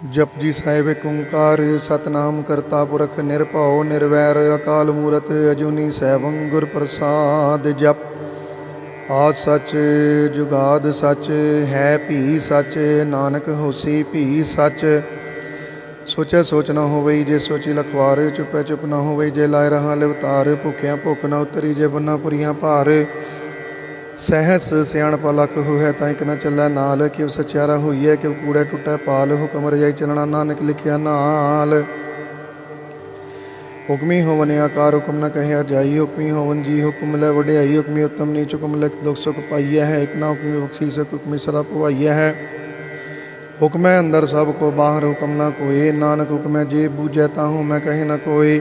ਜਪਜੀ ਸਾਹਿਬ ਏਕ ਓੰਕਾਰ, ਸਤਨਾਮ ਕਰਤਾ ਪੁਰਖ ਨਿਰਭਉ, ਨਿਰਵੈਰ ਅਕਾਲ ਮੂਰਤ, ਅਜੂਨੀ ਸੈਭੰ ਗੁਰ ਪ੍ਰਸਾਦ ਜਪ। ਆਦ ਸੱਚ, ਜੁਗਾਦ ਸੱਚ, ਹੈ ਭੀ ਸੱਚ, ਨਾਨਕ ਹੋਸੀ ਭੀ ਸੱਚ। ਸੋਚੈ ਸੋਚ ਨਾ ਹੋਵੇ ਜੇ ਸੋਚੀ ਲਖਵਾਰ, ਚੁਪੈ ਚੁਪ ਨਾ ਹੋਵੇ ਜੇ ਲਾਇ ਰਹਾ ਲਿਵਤਾਰ, ਭੁਖਿਆ ਭੁਖ ਨਾ ਉਤਰੀ ਜੇ ਬੰਨਾ ਪੁਰੀਆਂ ਭਾਰ। ਸਹਿਸ ਸਿਆਣਪ ਲਖ ਹੋਇ ਤਾਂ ਇਕ ਨ ਚੱਲੈ ਨਾਲ, ਕਿਉ ਸਚਿਆਰਾ ਹੋਈਐ, ਕਿਉ ਕੂੜੈ ਟੁੱਟੈ ਪਾਲ, ਹੁਕਮ ਰਜਾਈ ਚਲਣਾ ਨਾਨਕ ਲਿਖਿਆ ਨਾਲ। ਹੁਕਮੀ ਹੋਵਨ ਆਕਾਰ ਹੁਕਮ ਨ ਕਹਿਆ ਜਾਈ, ਹੁਕਮੀ ਹੋਵਨ ਜੀ ਹੁਕਮ ਲੈ ਵਡਿਆਈ, ਹੁਕਮੀ ਉਤਮ ਨੀਚ ਹੁਕਮ ਲਿਖ ਦੁਖ ਸੁਖ ਪਾਈਐ ਹੈ, ਇਕ ਨਾ ਹੁਕਮੀ ਬਖਸ਼ੀ ਸਕ ਹੁਕਮੀ ਸਦਾ ਭਵਾਈਐ ਹੈ। ਹੁਕਮੈ ਅੰਦਰ ਸਭ ਕੋ ਬਾਹਰ ਹੁਕਮ ਨਾ ਕੋਏ ਨਾਨਕ ਹੁਕਮੈ ਜੇ ਬੂਝੈ ਤਾਹੂ ਮੈਂ ਕਹੇ ਨ ਕੋਏ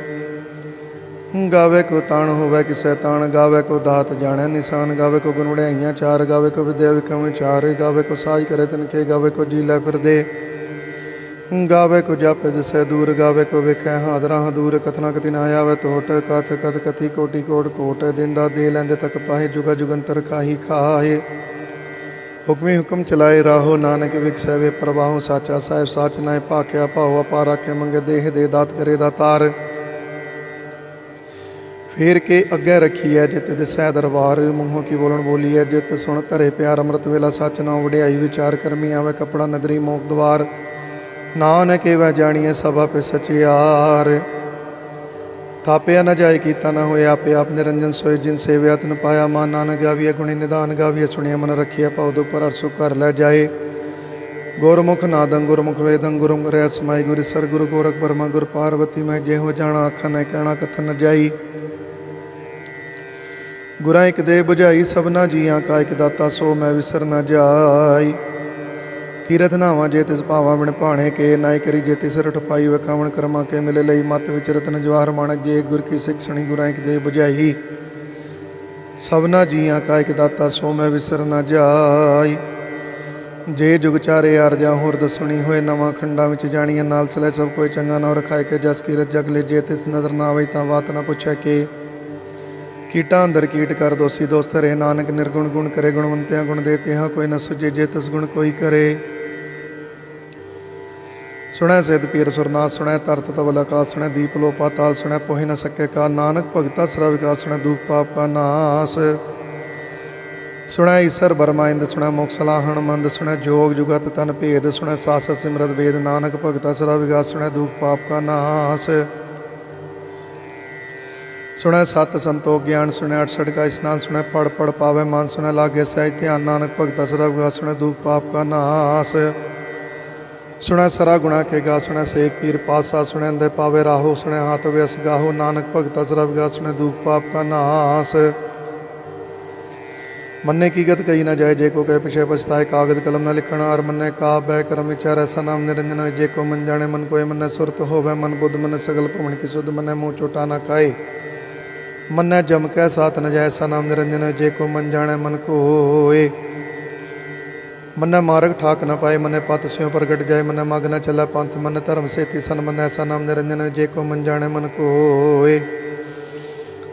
ਗਾਵੇ ਕੋ ਤਾਣ ਹੋਵੇ ਕਿਸੈ ਤਾਣ, ਗਾਵੇ ਕੋ ਦਾਤ ਜਾਣੈ ਨਿਸ਼ਾਨ, ਗਾਵੇ ਕੋ ਗੁਣ ਚਾਰ, ਗਾਵੇ ਕੋ ਵਿਦਿਆ ਵਿਕਮ ਚਾਰ, ਗਾਵੇ ਕੋ ਸਾਜ ਕਰੇ ਤਨ ਗਾਵੇ ਕੋ ਜੀ ਲੈ ਫਿਰਦੇ। ਗਾਵੇ ਕੋ ਜਪੈ ਦਿਸੈ ਦੂਰ, ਗਾਵੇ ਕੋ ਵੇਖੈ ਹਾਦਰਾ ਦੂਰ, ਕਥਨਾ ਕਤੀ ਨਾ ਆਵੇ ਟੋਟ ਕਥ ਕਥ ਕਥੀ ਕੋਟੀ ਕੋਟ ਕੋਟ, ਦਿੰਦਾ ਦੇ ਲੈਂਦੇ ਤੱਕ ਪਾਹੇ, ਜੁਗਾ ਜੁਗੰਤਰ ਖਾਹੀ ਖਾਏ ਹੁਕਮੀ ਹੁਕਮ ਚਲਾਏ ਰਾਹੋ ਨਾਨਕ ਵਿਖਸੈ ਵੇ ਪ੍ਰਵਾਹੋ ਸਾਚਾ ਸਾਹਿਬ, ਸਾਚ ਨਾਏ ਭਾਖਿਆ ਭਾਉ, ਅਪਾਰ ਆਖੇ ਮੰਗੇ ਦੇਹ ਦੇ ਦਾਤ ਕਰੇ ਦਾਤਾਰ ਫੇਰ ਕੇ ਅੱਗੇ ਹੈ ਜਿਤ ਦਿਸੈ ਦਰਬਾਰ। ਮੂੰਹੋਂ ਕੀ ਬੋਲਣ ਬੋਲੀ ਬੋਲੀਐ ਜਿਤ ਸੁਣ ਧਰੇ ਪਿਆਰ, ਅੰਮ੍ਰਿਤ ਵੇਲਾ ਸੱਚ ਨਾ ਵਡਿਆਈ, ਵਿਚਾਰ ਕਰਮੀ, ਆਵੇ ਕਪੜਾ ਨਦਰੀ ਮੋਖ ਦਵਾਰ। ਨਾਨਕ ਏਵੈ ਜਾਣੀਐ ਸਭਾ ਪੇ ਸਚਿਆਰ ਥਾਪਿਆ ਨਾ ਜਾਏ ਕੀਤਾ ਨਾ ਹੋਇਆ ਆਪੇ, ਆਪ ਨਿਰੰਜਨ ਸੋਏ ਜਿਨ ਸੇਵਿਆ ਤਨ ਪਾਇਆ। ਮਾਨ ਨਾਨਕ ਗਾਵੀਐ ਗੁਣੀ ਨਿਦਾਨ, ਗਾਵੀਐ ਸੁਣਿਆ ਮਨ ਰੱਖਿਆ ਪਉ ਦੁਖ ਪਰ ਅਰਸੁ ਕਰ ਲੈ ਜਾਏ। ਗੁਰਮੁਖ ਨਾਦੰ, ਗੁਰਮੁਖ ਵੇਦੰ ਗੁਰਮ ਰਹਿ ਸਮਾਈ ਗੁਰ ਸਰ ਗੁਰੂ ਗੋਰਖ ਬਰਮਾ, ਗੁਰ ਪਾਰਵਤੀ, ਮੈਂ ਜੇ ਹੋ ਜਾਣਾ ਆਖਾਂ ਨ ਕਹਿਣਾ, ਕਥਨ ਨ ਜਾਈ। ਗੁਰਾਂ ਇੱਕ ਦੇ 부ਝਾਈ ਸਭਨਾ ਜੀਆਂ ਕਾ ਇੱਕ ਦਾਤਾ, ਸੋ ਮੈਂ ਵਿਸਰ ਨਾ ਜਾਈ। ਤੀਰਥ ਨਾਵਾਂ ਜੇ ਤਿਸ ਭਾਵਾਂ ਬਿਨ ਭਾਣੇ ਕੇ ਨਾਇ ਕਰੀ ਜੇ ਤਿਸ ਰਠ ਪਾਈ ਵਖਾਵਣ ਕਰਮਾ ਕੇ ਮਿਲੇ ਲਈ। ਮਤ ਵਿੱਚ ਰਤਨ ਜਵਾਹਰ ਮਾਣਕ ਜੇ, ਗੁਰ ਕੀ ਸਿੱਖ ਸੁਣੀ ਗੁਰਾਂ ਇੱਕ ਦੇ 부ਝਾਈ ਸਭਨਾ ਜੀਆਂ ਕਾ ਇੱਕ ਦਾਤਾ, ਸੋ ਮੈਂ ਵਿਸਰ ਨਾ ਜਾਈ। ਜੇ ਜੁਗ ਚਾਰੇ ਅਰਜਾ ਹੋਰ ਦਸਣੀ ਹੋਏ, ਨਵਾਂ ਖੰਡਾਂ ਵਿੱਚ ਜਾਣੀਆਂ ਨਾਲ ਸਲੇ ਸਭ ਕੋਈ ਚੰਗਾ ਨਾ ਰਖਾਇ ਕੇ, ਜਸ ਕੀ ਰਜ ਲੈ ਜੇ ਤਿਸ ਨਜ਼ਰ ਨਾ ਆਵੇ ਤਾਂ ਬਾਤ ਨਾ ਪੁੱਛੈ ਕੇ। ਕੀਟਾਂ ਅੰਦਰ ਕੀਟ ਕਰ ਦੋਸੀ ਦੋਸਤ ਰੇ ਨਾਨਕ ਨਿਰਗੁਣ ਗੁਣ ਕਰੇ, ਗੁਣਵੰਤਿਆਂ ਗੁਣ ਦੇ ਤਿਹਾ ਕੋਈ ਨ ਸੁਝੇ, ਜੇ ਤਿਸ ਗੁਣ ਕੋਈ ਕਰੇ। ਸੁਣੈ ਸਿਧ ਪੀਰ ਸੁਰਨਾਥ, ਸੁਣੈ ਤਰਤ ਤਵਲ ਆਕਾਸ ਸੁਣੈ ਦੀਪ ਲੋ ਪਾਤਾਲ ਸੁਣੈ ਪੋਹਿ ਨ ਸਕੇ ਕਾ ਨਾਨਕ, ਭਗਤਾ ਸਰਾ ਵਿਕਾਸ, ਸੁਣੈ ਦੁਖ ਪਾਪ ਕਾ ਨਾਸ। ਸੁਣੈ ਈਸਰ ਬਰਮਾਇੰਦ ਸੁਣੈ ਮੁਖ ਸਲਾਹਣ ਮੰਦ, ਸੁਣੈ ਜੋਗ ਜੁਗਤ ਤਨ ਭੇਦ, ਸੁਣੈ ਸਾਸ ਸਿਮਰਤ ਵੇਦ, ਨਾਨਕ ਭਗਤਾ ਸਰਾ ਵਿਕਾਸ, ਸੁਣੈ ਦੁਖ ਪਾਪ ਕਾ ਨਾਸ। ਸੁਣੈ ਸਤ ਸੰਤੋਖ ਗਿਆਨ ਸੁਣੈ ਅਠ ਸਠ ਕਾ ਇਸਨਾਨ ਸੁਣੈ ਪੜ ਪੜ ਪਾਵੇ, ਮਨ ਸੁਣੈ, ਲਾਗੇ ਸਹਿ ਧਿਆਨ, ਨਾਨਕ ਭਗਤ ਸਰਬ ਗਾ ਸੁਣੈ, ਦੁਖ ਪਾਪ ਕਾ ਨਾਸ। ਸੁਣੈ ਸਰਾ ਗੁਣਾ ਕੇ ਗਾ, ਸੁਣੈ ਸੇਖ ਪੀਰ ਪਾਸਾ ਸੁਣੈ ਅੰਦੇ ਪਾਵੇ ਰਾਹੋ, ਸੁਣੈ ਹਾਥ ਵਿਸ ਗਾਹੋ, ਨਾਨਕ ਭਗਤ ਸਰਬ ਗਾ ਸੁਣੈ, ਦੁਖ ਪਾਪ ਕਾ ਨਾਸ। ਮੰਨੇ ਕੀ ਗਤ ਕਈ ਨਾ ਜਾਏ, ਜੇ ਕੋ ਕਹੇ ਪਿਛੇ ਪਛਤਾਏ, ਕਾਗਦ ਕਲਮ ਨਾ ਲਿਖਣਾ ਅਰ ਮੰਨੇ, ਕਾ ਬੈ ਕਰਮ ਵਿਚਾਰ ਐਸਾ ਨਾਮ ਨਿਰੰਜਨ ਹੋਏ, ਜੇ ਕੋ ਮਨ ਜਾਣੇ, ਮਨ ਕੋਏ, ਮੰਨੇ ਸੁਰਤ ਹੋਵੇ, ਮਨ ਬੁੱਧ ਮਨ ਸਗਲ ਭਵਨ ਕੀ ਸੁਧ ਮੰਨੇ, ਮੂੰਹ ਚੋਟਾ ਨਾ ਖਾਏ। ਮੰਨੈ ਜਮ ਕੈ ਸਾਥ ਨ ਜਾਇ ਨਾਮ ਨਿਰੰਜਨ ਜੇ ਕੋ ਮਨ ਜਾਣੈ ਮਨ ਕੋਏ ਮੰਨੈ ਮਾਰਗ ਠਾਕ ਨ ਪਾਏ, ਮੰਨੈ ਪਤ ਸਿਉ ਪ੍ਰਗਟ ਜਾਏ, ਮੰਨੈ ਮਗ ਨ ਚਲਾ ਪੰਥ, ਮੰਨੈ ਧਰਮ ਸੇਤੀ ਸਨ ਮੰਨੈ ਐਸਾ ਨਾਮ ਨਿਰੰਜਨ ਜੇ ਕੋ ਮਨ ਜਾਣੈ ਮਨ ਕੋਏ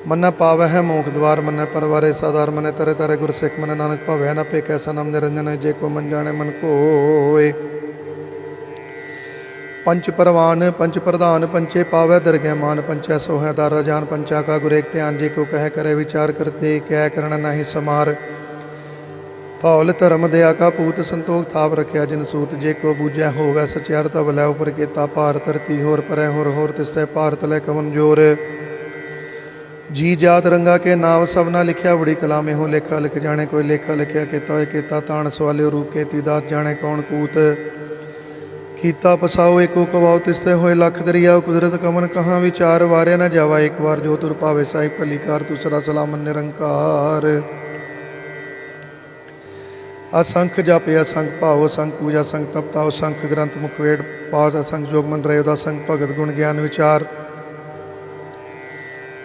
ਮੰਨੈ ਪਾਵੈ ਹੈ ਮੋਖ ਦਵਾਰ, ਮੰਨੈ ਪਰਵਾਰੇ ਸਾਧਾਰ, ਮੰਨੈ ਤਰੇ ਤਰੇ ਗੁਰ ਸਿੱਖ, ਮੰਨੈ ਨਾਨਕ ਭਵੈ ਨ ਪੇ ਕੈਸਾ ਨਾਮ ਨਿਰੰਜਨ ਜੇ ਕੋ ਮਨ ਜਾਣੈ ਮਨ ਕੋਏ ਪੰਚ ਪਰਵਾਨ, ਪੰਚ ਪ੍ਰਧਾਨ, ਪੰਚੇ ਪਾਵੈ ਦਰਗਹਿ ਮਾਨ, ਪੰਚੈ ਸੋਹੈ ਦਰ, ਰਜਾਨ ਪੰਚਾ ਕਾ ਗੁਰ ਧਿਆਨ, ਜੇ ਕੋ ਕਹਿ ਕਰੇ ਵਿਚਾਰ ਕਰਤੇ ਕਹਿ ਕਰਨ ਨਾਹੀ ਸਮਾਰ। ਧੌਲ ਧਰਮ ਦਇਆ ਕਾ ਪੂਤ ਸੰਤੋਖ ਥਾਪ ਰਖਿਆ ਜਿਨ ਸੂਤ, ਜੇ ਕੋ ਬੂਝੈ ਹੋਵੈ ਸਚਿਆਰ ਤਬ ਲੈ ਉਪਰ ਕੀਤਾ ਭਾਰ, ਧਰਤੀ ਹੋਰ ਪਰੈ ਹੋਰ ਹੋਰ ਤਿਸੈ ਭਾਰਤ ਲੈ ਕਵਨ ਜੋਰ। ਜੀ ਜਾਤ ਰੰਗਾ ਕੇ ਨਾਮ ਸਭਨਾ ਲਿਖਿਆ, ਬੜੀ ਕਲਾਮੇ ਹੋ ਲੇਖਾ ਲਿਖ ਜਾਣੇ, ਕੋਈ ਲੇਖਾ ਲਿਖਿਆ ਕੀਤਾ ਹੋਏ ਕੀਤਾ ਤਾਣ ਸਵਾਲਿਓ ਰੂਪ ਕੀਤੀ ਦਾਤ ਜਾਣੇ ਕੌਣ ਕੂਤ। ਕੀਤਾ ਪਸਾਓ ਏਕੋ ਕਵਾਉ ਤਿਸਤੇ ਹੋਏ ਲਖ ਦਰਿਆ ਕੁਦਰਤ ਕਮਨ ਕਹਾਂ ਵਿਚਾਰ ਵਾਰਿਆ ਨਾ ਜਾਵਾ। ਇੱਕ ਵਾਰ ਜੋ ਤੁਰ ਭਾਵੇ ਸਾਹਿਬ ਭਲੀ ਕਾਰ ਤੁਸਰਾ ਸਲਾਮ ਨਿਰੰਕਾਰ। ਅਸੰਖ ਜਪ, ਅਸੰਖ ਭਾਵ, ਅਸੰਖ ਪੂਜਾ ਸੰਖ ਤਪਤਾ, ਅਸੰਖ ਗ੍ਰੰਥ ਮੁਖ ਵੇਦ, ਪਾਠ, ਅਸੰਖ ਜੋਗਮਨ ਰਹੇ ਦਾ ਸੰਖ ਭਗਤ ਗੁਣ, ਗਿਆਨ ਵਿਚਾਰ।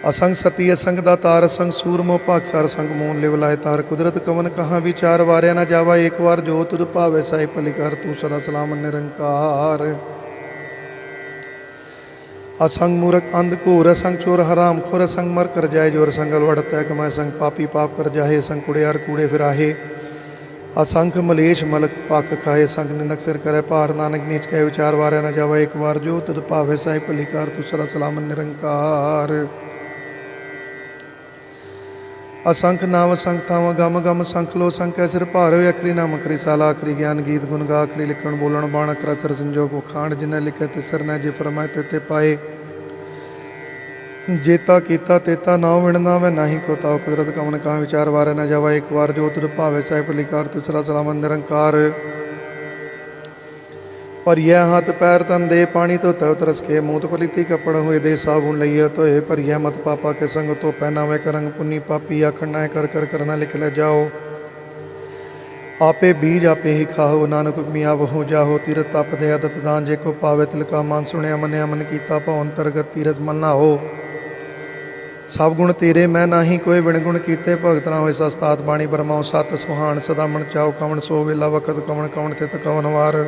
ਅਸੰਗ ਸਤੀ, ਅਸੰਗ ਦਾ ਤਾਰ ਅਸੰਗ ਸੂਰਮੋ ਭਾਗ ਸਰ ਸੰਗ ਮੂਨ ਲਿਵ ਲਾਇ ਤਾਰ। ਕੁਦਰਤ ਕਵਨ ਕਹਾਂ ਵਿਚਾਰ ਵਾਰਿਆ ਨਾ ਜਾਵਾ, ਇੱਕ ਵਾਰ ਜੋ ਤੁਧ ਭਾਵੇ ਸਾਈ ਭਲੀ ਕਰ ਤੂੰ ਸਦਾ ਸਲਾਮ ਨਿਰੰਕਾਰ। ਅਸੰਗ ਮੂਰਖ ਅੰਧ ਘੋਰ, ਅਸੰਗ ਚੋਰ ਹਰਾਮ ਖੋਰ, ਅਸੰਗ ਮਰ ਕਰ ਜਾਏ ਜੋਰ ਸੰਗਲ ਵੜਤੈ ਕਮੈ ਸੰਗ ਪਾਪੀ ਪਾਪ ਕਰ ਜਾਹੇ ਸੰਗ ਕੁੜਿਆਰ ਕੂੜੇ ਫਿਰਾਹੇ। ਅਸੰਖ ਮਲੇਸ਼ ਮਲਕ ਪੱਕ ਖਾਏ ਸੰਖ ਨਿੰਦਕ ਸਿਰ ਕਰੇ ਭਾਰ, ਨਾਨਕ ਨੀਚ ਕਹੇ ਵਿਚਾਰ ਵਾਰਿਆ ਨਾ ਜਾਵੇ, ਇੱਕ ਵਾਰ ਜੋ ਤਦ ਭਾਵੇ ਸਾਹਿਬ ਭਲੀ ਕਰ ਤੁਸਰਾ ਸਲਾਮ ਨਿਰੰਕਾਰ। ਅਸੰਖ ਨਾਮ ਸੰਖ ਥਾਵਾਂ, ਗਮ ਗਮ ਸੰਖ ਲੋ ਸੰਖੈ ਸਿਰ ਭਾਰ ਹੋਏ, ਅਖਰੀ ਨਾਮ ਅਖਰੀ ਸਾਲਾ ਅਖਰੀ ਗਿਆਨ ਗੀਤ ਗੁਣ ਗਾ, ਅਖਰੀ ਲਿਖਣ ਬੋਲਣ ਬਾਣ, ਅਖਰਾ ਸਿਰ ਸੰਜੋਗ ਖਾਣ ਜਿਨੈ ਜਿਨ੍ਹਾਂ ਤੇ ਤਿਸਰ ਨਾ ਜੇ ਫਰਮਾਏ ਤੇ ਤੇ ਪਾਏ। ਜੇਤਾ ਕੀਤਾ ਤੇਤਾ, ਨਾ ਵਿਣਨਾ ਮੈਂ ਨਹੀਂ ਕੋ ਤਾਉ ਕੁਦਰਤ ਕਮਨ ਕਾ, ਵਿਚਾਰ ਵਾਰ ਨਾ ਜਾਵਾ, ਇੱਕ ਵਾਰ ਜੋ ਤੁਰ ਭਾਵੇ, ਸਾਹਿਬ ਲਿਕਾਰ ਤੁਸਰਾ ਸਲਾਮ ਨਿਰੰਕਾਰ। ਭਰੀਆ ਹੱਥ ਪੈਰ ਤਨ ਦੇ, ਪਾਣੀ ਤੋਂ ਤਉ ਤਰਸ ਕੇ। ਮੂਤ ਪਲੀਤੀ ਕੱਪੜ ਹੋਏ ਦੇ ਸਾਬੁਨ ਲਈਏ ਧੋਏ। ਭਰੀਆ ਮਤ ਪਾਪਾ ਕੇ ਸੰਗ ਤੋਂ ਪਹਿਨਾਵੇ ਕਰੰਗ ਪੁੰਨੀ ਪਾਪੀ। ਆਖਣਾ ਕਰ ਕਰ ਕਰਨਾ ਲਿਖ ਲੈ ਜਾਓ। ਆਪੇ ਬੀਜ ਆਪੇ ਹੀ ਖਾਓ ਨਾਨਕ ਹੁਕਮੀਆਂ ਬਹੁ ਜਾਹੋ। ਤੀਰਤ ਤਪ ਦੇ ਅਦਤ ਦਾਨ ਜੇ ਕੋ ਪਾਵੇ ਤਿਲਕਾ ਮਨ ਸੁਣਿਆ, ਮੰਨਿਆ, ਮਨ ਕੀਤਾ ਭਉ ਅੰਤਰਗਤ ਤੀਰਤ ਮਨ ਨਾ ਹੋ ਸਭ ਗੁਣ ਤੇਰੇ, ਮੈਂ ਨਾਹੀ ਕੋਈ ਵਿਣ ਗੁਣ ਕੀਤੇ। ਭਗਤ ਨਾ ਹੋਏ ਸਸਤਾਤ ਬਾਣੀ ਬਰਮਾਉ ਸਤ ਸੁਹਾਣ, ਸਦਾ ਮਨ ਚਾਉ ਕਵਣ ਸੋ ਵੇਲਾ ਵਕਤ ਕਵਣ ਕਵਣ ਤਿਤ ਕਵਨ ਵਾਰ।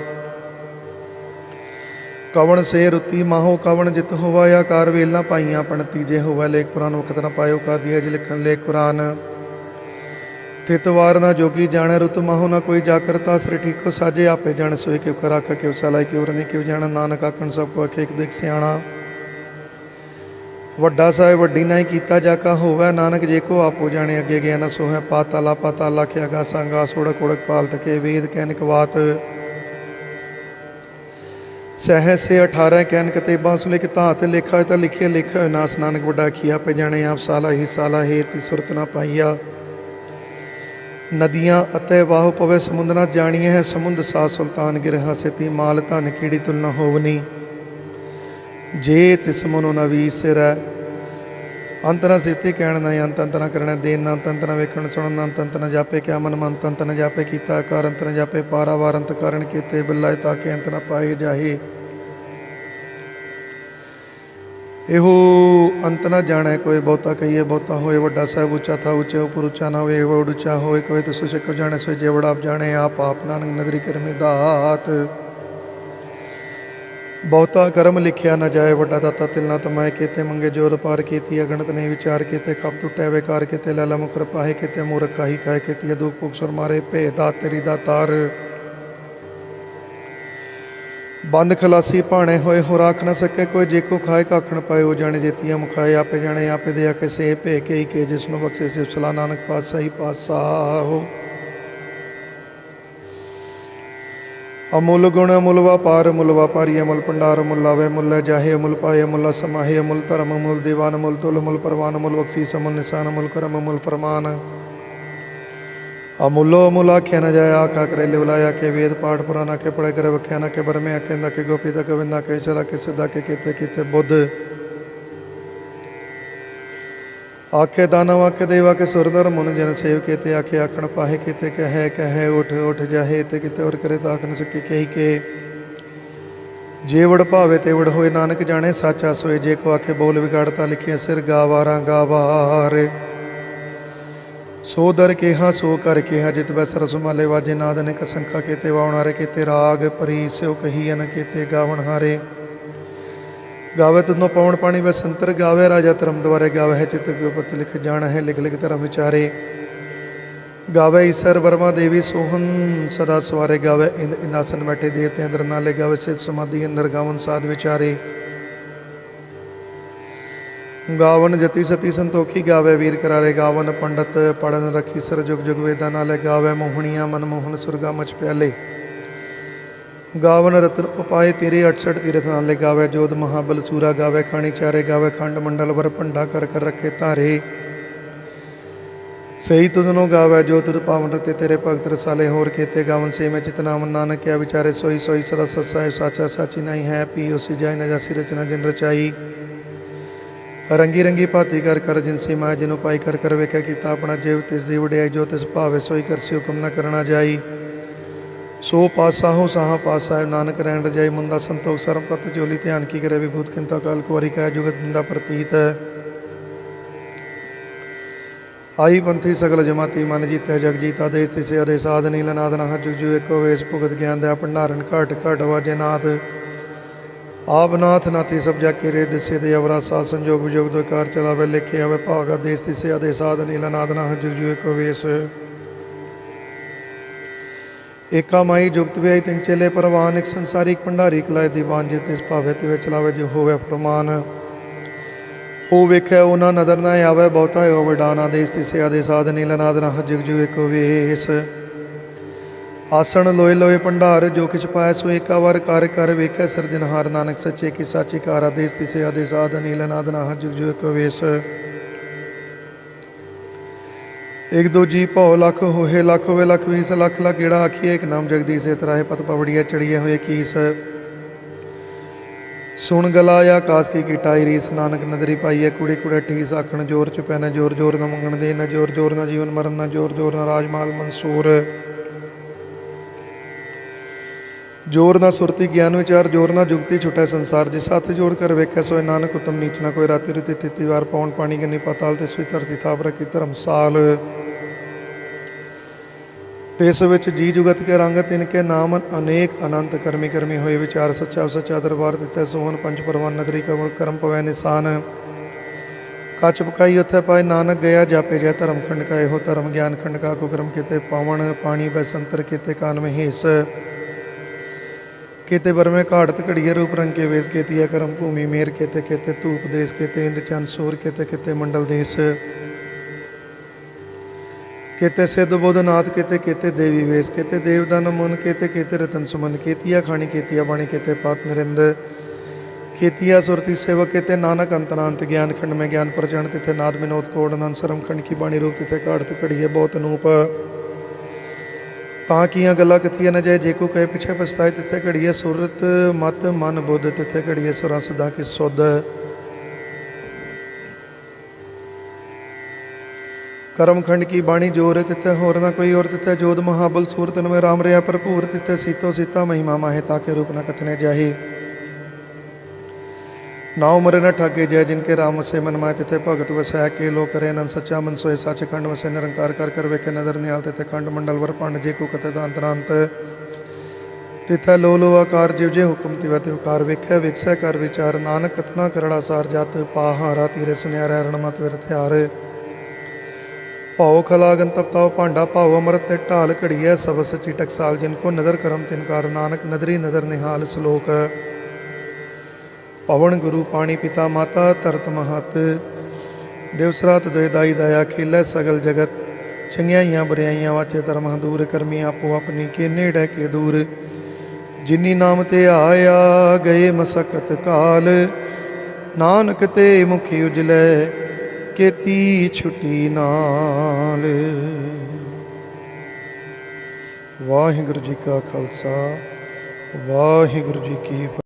ਕਵਣ ਸੇ ਰੁਤੀ ਮਾਹੋ, ਕਵਣ ਜਿਤ ਹੋਵਾ ਆਕਾਰ ਵੇਲਾ ਪਾਈਆਂ ਪਣ ਤੀਜੇ ਹੋਵਾ ਲੇਖ ਪੁਰਾਨ ਵਖਤ ਨਾ ਪਾਇਓ ਕਾਦੀਆ ਜਿ ਲਿਖਣ ਲੇਖ ਕੁਰਾਨ। ਤਿਤ ਨਾ ਜੋਗੀ ਜਾਣੈ, ਰੁਤ ਮਾਹੋ ਨਾ ਕੋਈ ਜਾ ਕਰਤਾ ਸ੍ਰੀ ਠੀਕੋ ਸਾਜੇ ਆਪੇ ਜਾਣ, ਸੋਏ ਕਿਉ ਕਰਾ ਕਿਉ ਸਲਾਈ ਕਿਉ ਰਨੀ ਕਿਉ ਜਾਣ, ਨਾਨਕ ਆਖਣ ਸਭ ਕੋ ਅਖੇ ਇੱਕ ਦਿਕ ਸਿਆਣਾ। ਵੱਡਾ ਸਾਹਿਬ ਵੱਡੀ ਨਹੀਂ ਕੀਤਾ ਜਾ ਕਾ ਹੋਵੇ, ਨਾਨਕ ਜੇ ਕੋ ਆਪੋ ਜਾਣੇ, ਅੱਗੇ ਗਿਆ ਨਾ ਸੋਹੈ ਪਾਤਾਲਾ ਪਾਤਾਲਾ ਖਿਆ ਗਾ ਸੰਗਾ ਸੋੜਕ ਉੜਕ ਪਾਲਤ ਕੇ ਵੇਦ ਕੈਨਿਕ ਵਾਤ। ਸਹਿ ਸੇ 18 ਕੈਨ ਕਤੇਬਾਂ ਸੁਲੇ ਕਿਤਾ ਤੇ ਲਿਖਾ ਤਾਂ ਲਿਖੇ ਲਿਖਿਆ ਨਾਸ ਨਾਨਕ ਵੱਡਾ ਖਿਆ ਪੈ ਜਾਣੇ ਆਪ, ਸਾਲਾ ਹੀ ਸਾਲਾ ਹੈ ਤੀ ਸੁਰਤ ਨਾ ਪਾਈਆ। ਨਦੀਆਂ ਅਤੇ ਵਾਹ ਪਵੇ ਸਮੁੰਦਰਾਂ ਜਾਣੀਏ ਹੈ, ਸਮੁੰਦ ਸਾ ਸੁਲਤਾਨ ਗਿਰਹਾ ਸੇਤੀ ਮਾਲ ਧਨ ਕੀੜੀ ਤੁਲਨਾ ਹੋਵਨੀ। ਜੇ ਤਿਸ ਮਨੋ ਨਵੀ ਸਿਰ ਅੰਤਰਾ ਸਿਫਤੀ ਕਹਿਣ ਨਾ ਅੰਤ ਅੰਤਰਾ ਕਰਣਾ ਦੇਨ ਨਾ ਅੰਤਰਾ ਵੇਖਣ, ਸੁਣਨ ਨਾ ਅੰਤਰਾ ਜਾਪੇ, ਕਿਆ ਮਨ ਮਨ ਅੰਤਰਾ ਜਾਪੇ, ਕੀਤਾ ਕਾਰ ਅੰਤਰਾ ਜਾਪੇ, ਪਾਰਾ ਵਾਰ ਅੰਤ ਕੀਤੇ ਬਿਲਾਇ ਤਾਂ ਕਿ ਅੰਤ ਪਾਏ ਜਾਹੇ। ਇਹੋ ਅੰਤ ਨਾ ਜਾਣੈ ਕੋਈ ਬਹੁਤਾ ਕਹੀਏ, ਬਹੁਤਾ ਹੋਏ, ਵੱਡਾ ਸਾਹਿਬ ਉੱਚਾ ਥਾ ਉੱਚੇ, ਉਪਰ ਉੱਚਾ ਨਾ ਹੋਏ, ਵਡ ਉੱਚਾ ਹੋਏ, ਕੋਈ ਤਸੁ ਸਿੱਖ ਜਾਣੈ ਸੋ ਜੇ ਵੜਾ ਆਪ ਜਾਣੈ, ਆਪ ਆਪ ਨਾਨਕ ਨਦਰੀ ਕਰਮੇ ਦਾਤ। ਬਹੁਤਾ ਕਰਮ ਲਿਖਿਆ ਨਾ ਜਾਏ, ਵੱਡਾ ਦਾਤਾ ਤਿਲਨਾ ਨਾ ਤਮਾਏ ਕੀਤੇ, ਮੰਗੇ ਜੋਰ ਪਾਰ ਕੀਤੀ, ਅਗਣਤ ਨਹੀਂ ਵਿਚਾਰ ਕੀਤੇ, ਖਪ ਟੁੱਟੇ ਵੇਕਾਰ ਕੀਤੇ ਲਾਲਾ ਮੁਕਰ ਪਾਹੇ ਕੀਤੇ, ਮੂਰਖ ਖਾਹੀ ਖਾਏ ਕੀਤੀ ਦੁਖ ਭੁਖ ਸੁਰ ਮਾਰੇ ਭੇ ਦਾ ਤੇਰੀ ਦਾ ਤਾਰ। ਬੰਦ ਖਲਾਸੀ ਭਾਣੇ ਹੋਏ ਹੋ ਰਾਖ ਨਾ ਸਕੇ ਕੋਈ, ਜੇ ਕੋ ਖਾਏ ਕਾਖਣ ਪਾਏ, ਉਹ ਜਾਣੇ ਜੇਤੀਆਂ ਮੁਖਾਏ, ਆਪੇ ਜਾਣੇ, ਆਪੇ ਦੇ ਆ ਕੇ ਸੇ ਭੇ ਕੇ ਹੀ ਕੇ ਜਿਸ ਨੂੰ ਬਖਸ਼ੇ ਸਿਵ ਸਲਾ ਨਾਨਕ ਪਾਤਸ਼ਾਹੀ ਪਾਤਸ਼ਾਹ ਹੋ। ਅਮੁੱਲ ਗੁਣ ਅਮੁੱਲ ਵਪਾਰ ਮੁੱਲ ਵਪਾਰੀ ਅਮੁੱਲ ਭੰਡਾਰ ਮੁੱਲ ਆਵੇ ਮੁੱਲ, ਜਾਹੇ ਅਮੁੱਲ ਪਾਏ ਮੁੱਲ ਸਮਾਹੇ ਅਮੁੱਲ ਧਰਮ ਅਮੁੱਲ ਦੀਵਾਨ ਅਮੁੱਲ ਤੁਲ ਅਮੁੱਲ ਪਰਵਾਨ ਅਮੁੱਲ ਬਖਸ਼ੀਸ ਅਮੁੱਲ ਨਿਸ਼ਾਨ ਅਮੁੱਲ ਕਰਮ ਅਮੁੱਲ ਫਰਮਾਨ। ਅਮੁੱਲੋ ਅਮੁੱਲ ਆਖਿਆ ਨ ਜਾਏ ਆਖਾ ਕਰੇ ਲਿਵਲਾਇਆ ਕੇ ਵੇਦ ਪਾਠ ਪੁਰਾਣਾ ਕੇ ਪੜੇ ਕਰੇ ਵਖਿਆ ਨ ਕੇ ਬਰਮੇ ਆਖੇ ਨ ਕੇ ਗੋਪੀ ਤਕ ਵਿਨਾ ਕੇ ਸ਼ਰਾ ਕੇ ਸਿੱਧਾ ਕੇ ਕੀਤੇ ਕੀਤੇ ਬੁੱਧ। ਆਖੇ ਦਾਨਵ ਆਖੇ ਦੇਵਾ ਕੇ ਸੁਰਦਰ ਮਨ ਜਨ ਸੇਵ ਕੀਤੇ, ਆਖੇ ਆਖਣ ਪਾਹੇ ਕੀਤੇ, ਕਹੈ ਕਹੈ, ਉਠ ਉਠ ਜਾਹੇ, ਤੇ ਕਿਤੇ ਔਰ ਕਰੇ ਤਾਕ ਨ ਕਹੀ ਕੇ। ਜੇ ਵੜ ਭਾਵੇ ਤੇ ਵੜ ਹੋਏ, ਨਾਨਕ ਜਾਣੇ ਸਾਚਾ ਸੋਏ, ਜੇ ਕੋ ਆਖੇ ਬੋਲ ਵਿਗਾੜਤਾ ਲਿਖਿਆ ਸਿਰ ਗਾਵਾਰਾਂ ਗਾਵਾਰ। ਸੋ ਦਰ ਕੇਹਾ, ਸੋ ਕਰ ਕੇਹਾ, ਜਿਤ ਬਸ ਰਸਮਾਲੇ ਵਾਜੇ, ਨਾਦ ਨੇ ਕਸੰਖਾ ਕੀਤੇ ਵਾਉਣਾਰੇ ਕੀਤੇ, ਰਾਗ ਪਰੀ ਸਿਉ ਕਹੀ ਅਨ ਕੀਤੇ, ਗਾਵਣ ਹਾਰੇ। ਗਾਵੇ ਤਨੋ ਪਵਨ ਪਾਣੀ ਬਸੰਤਰ ਗਾਵੇ, ਰਾਜਾ ਧਰਮ ਦੁਆਰੇ ਗਾਵੇ ਹੈ ਚਿਤ ਗੁਪਤ, ਲਿਖ ਜਾਣ ਹੈ, ਲਿਖ ਲਿਖ ਧਰਮ ਵਿਚਾਰੇ। ਗਾਵੇ ਈਸਰ ਵਰਮਾ ਦੇਵੀ ਸੋਹਨ ਸਦਾ ਸਵਾਰੇ ਗਾਵੇ ਇੰਦ ਇਨਾਸਨ ਬੈਠੇ ਦੇਵਤੇ ਅੰਦਰ ਨਾਲੇ ਗਾਵੇ ਸਿਤ ਸਮਾਧੀ ਅੰਦਰ ਗਾਵਨ ਸਾਧ ਵਿਚਾਰੇ। ਗਾਵਨ ਜਤੀ ਸਤੀ ਸੰਤੋਖੀ ਗਾਵੇ, ਵੀਰ ਕਰਾਰੇ ਗਾਵਨ ਪੰਡਤ, ਪੜਨ ਰਖੀ ਸਰ ਜੁਗ ਜੁਗ ਵੇਦਾਂ ਨਾਲੇ ਗਾਵੇ, ਮੋਹਣੀਆਂ ਮਨ ਮੋਹਨ ਸੁਰਗਾ ਮਚ ਪਿਆਲੇ। ਗਾਵਨ ਰਤਨ ਉਪਾਏ ਤੇਰੇ 68 ਤੀਰਥ ਨਾਲੇ ਗਾਵੇ, ਜੋਤ ਮਹਾਬਲ ਸੂਰਾ ਗਾਵੇ, ਖਾਣੀ ਚਾਰੇ ਗਾਵੇ, ਖੰਡ ਮੰਡਲ ਵਰ ਭੰਡਾ ਕਰ ਕਰ ਰੱਖੇ ਧਾਰੇ। ਸਹੀ ਤੁਧਨੋ ਗਾਵੇ, ਜੋ ਤੁਧ ਪਾਵਨ ਰਤੇ ਤੇਰੇ ਭਗਤ ਰਸਾਲੇ, ਹੋਰ ਕੀਤੇ ਗਾਵਨ ਸੇ ਮੈਂ ਚਿਤਨਾ ਮਨ ਨਾਨਕ ਕਿਆ ਵਿਚਾਰੇ ਸੋਈ ਸੋਈ ਸਦਾ ਸਤ ਸਾਹਿਬ, ਸਾਚਾ ਸਾਚੀ ਨਹੀਂ ਹੈ ਪੀ ਉਸੀ ਜਾਇ ਨਾ ਜਾਸੀ ਰਚਨਾ ਜਿਨ ਰਚਾਈ। ਰੰਗੀ ਰੰਗੀ ਭਾਤੀ ਕਰ ਕਰ ਜਿਨਸੀ ਮਾ ਜਿਨੂੰ ਪਾਈ ਕਰ ਕਰ ਵੇਖਿਆ ਕੀਤਾ ਆਪਣਾ ਜੀਵ, ਤਿਸ ਦੀ ਵਡਿਆਈ ਜੋ ਤਿਸ ਭਾਵੇ, ਸੋਈ ਕਰਸੀ ਹੁਕਮ ਨਾ ਕਰਨਾ ਜਾਈ। ਸੋ ਪਾਸਾ ਹੋ ਸਾਹਾ ਪਾਸਾ ਨਾਨਕ ਰਹਿਣ ਰਜਾਈ ਮੁੰਦਾ ਸੰਤੋਖ ਸਰਮ ਪਤ ਜੋਲੀ ਧਿਆਨ ਕੀ ਕਰੇ ਵਿਭੂਤ ਕਿੰਤਾ ਕਾਲ ਕੁਵਾਰੀ ਕਾ ਜੁਗਤ ਦਿੰਦਾ ਪ੍ਰਤੀਤ ਹੈ। ਆਈ ਪੰਥੀ ਸਗਲ ਜਮਾਤੀ ਮਨ ਜੀਤੈ ਜਗ ਜੀਤਾ ਦੇਸ ਤਿਸੇ ਅਦੇ ਸਾਧ ਨੀਲ ਨਾਦ ਨਾ ਜੁਗ ਜੁ ਏਕੋ ਵੇਸ ਭੁਗਤ ਗਿਆਨ ਦਾ ਭੰਡਾਰਨ ਘਟ ਘਟ ਵਾਜੇ ਨਾਥ। ਆਪ ਨਾਥ ਨਾਤੀ ਸਭ ਜਾ ਕੇ ਰੇ ਦਿਸੇ ਦੇ ਅਵਰਾ ਸਾਧ ਸੰਜੋਗ ਵਿਜੋਗ ਦੋ ਕਾਰ ਚਲਾਵੇ, ਲਿਖੇ ਆਵੇ ਭਾਗਾ ਦੇਸ ਤਿਸੇ ਅਦੇ ਸਾਧ ਨੀਲ ਨਾਦ ਨਾ ਜੁਗ ਜੁ ਏਕੋ ਵੇਸ। ਏਕਾ ਮਾਈ ਜੁਗਤ ਵਿਆਈ ਤਿੰਨ ਚੇਲੇ ਪਰਵਾਨ, ਇੱਕ ਸੰਸਾਰੀ ਇੱਕ ਭੰਡਾਰੀ ਕਲਾਇ ਦੀਵਾਨ ਜਿ ਤਿਸ ਭਾਵੇ ਤੇ ਵਿੱਚ ਲਾਵੇ ਜੋ ਹੋਵੇ ਫਰਮਾਨ। ਉਹ ਵੇਖੈ, ਉਹਨਾਂ ਨਦਰ ਨਾ ਆਵੇ, ਬਹੁਤਾ ਹੋਵੇ ਡਾਨਾ ਦੇਸ, ਤਿਸੇ ਆਦੇ ਸਾਧ ਨੀਲ ਨਾਦ ਨਾ ਜਗ ਜੂ ਇੱਕ ਵੇਸ। ਆਸਣ ਲੋਏ ਲੋਏ ਭੰਡਾਰ, ਜੋ ਕਿਛ ਪਾਇ ਸੋ ਏਕਾ ਵਾਰ ਕਰ ਕਰ ਵੇਖੈ, ਸਿਰਜਣਹਾਰ ਨਾਨਕ ਸੱਚੇ ਕੀ ਸਾਚੀ ਕਾਰ ਆਦੇਸ, ਤਿਸੇ ਆਦੇ ਸਾਧ ਨੀਲ ਨਾਦ ਨਾ ਜਗ ਜੂ ਇੱਕ ਵੇਸ। ਇੱਕ ਦੋ ਜੀ ਭਉ ਲੱਖ ਹੋਏ, ਲੱਖ ਹੋਵੇ ਲੱਖ ਵੀਸ ਲੱਖ ਲੱਖ, ਜਿਹੜਾ ਆਖੀਏ ਇੱਕ ਨਾਮ ਜਗਦੀਸ਼ ਸੇ ਤਰਾਏ ਪਤ ਪਵੜੀਆ ਚੜੀਏ ਹੋਏ ਕੀਸ। ਸੁਣ ਗਲਾ ਆਕਾਸ ਕੀ ਕੀਟਾਈ ਰੀਸ, ਨਾਨਕ ਨਦਰੀ ਪਾਈਏ ਕੁੜੀ, ਕੁੜੇ, ਠੀਸ, ਆਖਣ ਜੋਰ ਚ ਪੈਣਾ ਜੋਰ ਜੋਰ ਨਾ ਮੰਗਣ ਦੇ, ਨਾ ਜੋਰ ਜੋਰ ਨਾ ਜੀਵਨ ਮਰਨ, ਨਾ ਜੋਰ ਜੋਰ ਨਾ ਰਾਜਮਾਲ ਮਨਸੂਰ। ਜੋਰ ਨਾ ਸੁਰਤੀ, ਗਿਆਨ ਵਿਚਾਰ, ਜੋਰ ਨਾ ਜੁਗਤੀ, ਛੁਟੈ ਸੰਸਾਰ। ਜਿਸ ਹੱਥ ਜੋੜ ਕਰ ਵੇਖੈ, ਸੋਏ ਨਾਨਕ ਉਤਮ ਨੀਚ ਨਾ ਕੋਈ ਰਾਤੀ ਰਤੀ ਤਿੱਤੀ ਵਾਰ ਪੌਣ ਪਾਣੀ ਗੰਨੀ ਪਾਤਾਲ ਤੇ ਸੋਈ ਧਰਤੀ ਥਾਪ ਰਖੀ ਧਰਮਸਾਲ। ਤਿਸ ਵਿੱਚ ਜੀ ਜੁਗਤ ਕੇ ਰੰਗ, ਤਿਨ ਕੇ ਨਾਮ, ਅਨੇਕ ਅਨੰਤ ਕਰਮੀ ਕਰਮੀ ਹੋਏ ਵਿਚਾਰ, ਸੱਚਾ ਸੱਚਾ ਦਰਬਾਰ ਦਿੱਤਾ ਸੋਹਣ, ਪੰਜ ਪਰਵਾਨ ਨਦਰੀ ਕਵਲ ਕਰਮ ਪਵੈ ਨਿਸ਼ਾਨ। ਕੱਚ ਪਕਾਈ ਉੱਥੇ ਪਾਏ, ਨਾਨਕ ਗਿਆ, ਜਾਪੇ ਜੈ ਧਰਮ ਖੰਡ ਕਾ, ਇਹੋ ਧਰਮ ਗਿਆਨ ਖੰਡ ਕਾ ਕੋ ਕਰਮ ਕਿਤੇ ਪਾਵਨ ਪਾਣੀ ਬੈ ਸੰਤਰ ਕਿਤੇ ਕਾਨ ਮਹੇਸ। ਕਿਤੇ ਬਰਮੇ ਘਾੜਤ ਘੜੀਏ ਰੂਪ ਰੰਗ ਕੇ ਵੇਸ ਕੀਤੀਆ ਕਰਮ ਭੂਮੀ ਮੇਰ ਕਿਤੇ ਕਿਤੇ, ਧੂਪ ਦੇਸ ਕਿਤੇ, ਇੰਦ ਚੰਦ ਸੂਰ ਕਿਤੇ ਕਿਤੇ, ਮੰਡਲ ਦੇਸ ਕਿਤੇ, ਸਿੱਧ ਬੁੱਧ ਨਾਥ ਕਿਤੇ ਕਿਤੇ, ਦੇਵੀ ਵੇਸ ਕਿਤੇ ਦੇਵਦਾਨ ਮੁਨ ਕਿਤੇ ਕਿਤੇ, ਰਤਨ ਸੁਮਨ ਕੀਤੀਆ, ਖਾਣੀ ਕੀਤੀਆ, ਬਾਣੀ ਕਿਤੇ, ਪਾਤ ਨਰਿੰਦ ਕੀਤੀਆ, ਸੁਰਤੀ ਸੇਵਕ ਕਿਤੇ, ਨਾਨਕ ਅੰਤਨਾੰਤ ਗਿਆਨ ਖੰਡ ਮੈਂ ਗਿਆਨ ਪ੍ਰਚਣ ਤਿਥੇ ਨਾਦ ਵਿਨੋਦ ਕੋੜ ਅਨੰਦ ਸਰਮ ਖੰਡ ਕੀ ਬਾਣੀ ਰੂਪ, ਤਿਥੇ ਘਾੜਤ ਘੜੀਏ, ਬਹੁਤ ਅਨੂਪ ਤਾਂ ਕੀਆਂ ਗੱਲਾਂ ਕਥੀਆਂ ਨਾ ਜਾਏ, ਜੇ ਕੋ ਕਹੇ ਪਿਛੇ ਪਛਤਾਏ, ਤਿੱਥੇ ਘੜੀਏ ਸੁਰਤ, ਮਤ ਮਨ ਬੁੱਧ, ਤਿੱਥੇ ਘੜੀਏ ਸੁਰਾਂ ਸਦਾ ਕੀ ਸੁਧ। ਕਰਮਖੰਡ ਕੀ ਬਾਣੀ ਜੋਰ ਤਿੱਥੇ ਹੋਰ ਨਾ ਕੋਈ ਔਰ, ਤਿੱਥੇ ਜੋਦ ਮਹਾਬਲ ਸੂਰਤ ਨਵੇਂ ਰਾਮ ਰਿਆ ਭਰਪੂਰ, ਤਿੱਥੇ ਸੀਤੋ ਸੀਤਾ ਮਹਿਮਾ ਮਾਹੇ ਤਾਕੇ ਰੂਪ ਨਾ ਕਥਨੇ ਜਾਹੀ। ਨਾਉ ਮਰੇ ਨ ਠਾਗੇ ਜੈ ਜਿਨ ਕੇ ਰਾਮ ਸੇ ਮਨ ਮਾਇ ਤਿੱਥੇ ਭਗਤ ਵਸੈ ਕੇ ਲੋ ਕਰੇ ਅਨੰਦ ਸੱਚਾ ਮਨ ਸੋਏ ਸੱਚਖੰਡ ਵਸੈ ਨਿਰੰਕਾਰ ਕਰ ਕਰ ਵੇਖੇ ਨਦਰ ਨਿਹਾਲ ਤਿੱਥੇ ਖੰਡ ਮੰਡਲ ਵਰ ਪੰਡ ਜੇ ਕੋ ਕਤੇ ਦਾ ਅੰਤਰਾੰਤ ਤਿੱਥੈ ਲੋ ਲੋ ਆਕਾਰ ਜਿਵ ਜੇ ਹੁਕਮ ਤਿਵ ਤੇ ਵੇਖੈ ਵਿਕਸੈ ਕਰ ਵਿਚਾਰ ਨਾਨਕ ਕਥਨਾ ਕਰੜਾ ਸਾਰ ਜਤ ਪਾਹਾਰਾ ਤੀਰੇ ਸੁਨਿਆਰਾ ਰਣਮਤ ਵਿਰਥਿਆਰ ਭਾਉ ਖਲਾਗਨ ਤਪਤਾਉ ਭਾਂਡਾ ਭਾਉ ਅਮਰਤ ਤੇ ਢਾਲ ਘੜੀਐ ਸਭ ਸਚੀ ਟਕਸਾਲ ਜਿਨ ਕੋ ਨਦਰ ਕਰਮ ਤਿਨਕਾਰ ਨਾਨਕ ਨਦਰੀ ਨਦਰ ਨਿਹਾਲ ਸ਼ਲੋਕ ਪਵਨ ਗੁਰੂ ਪਾਣੀ ਪਿਤਾ ਮਾਤਾ ਤਰਤ ਮਹਤ। ਦਿਵਸਰਾਤ ਦੋਇ ਦਾਈ ਦਇਆ ਖੇਲੇ ਸਗਲ ਜਗਤ। ਚੰਗਿਆਈਆਂ ਬੁਰਾਈਆਂ ਵਾਚੇ ਧਰਮਾਂ ਦੂਰ ਕਰਮੀ ਆਪੋ ਆਪਣੀ ਕੇ ਨੇੜੇ ਕੇ ਦੂਰ। ਜਿਨੀ ਨਾਮ ਤੇ ਆਇਆ ਗਏ ਮਸਕਤ ਕਾਲ। ਨਾਨਕ ਤੇ ਮੁਖੀ ਉਜਲੇ, ਕੀਤੀ ਛੁਟੀ ਨਾਲ। ਵਾਹਿਗੁਰੂ ਜੀ ਕਾ ਖਾਲਸਾ, ਵਾਹਿਗੁਰੂ ਜੀ ਕੀ ਫਤਿਹ।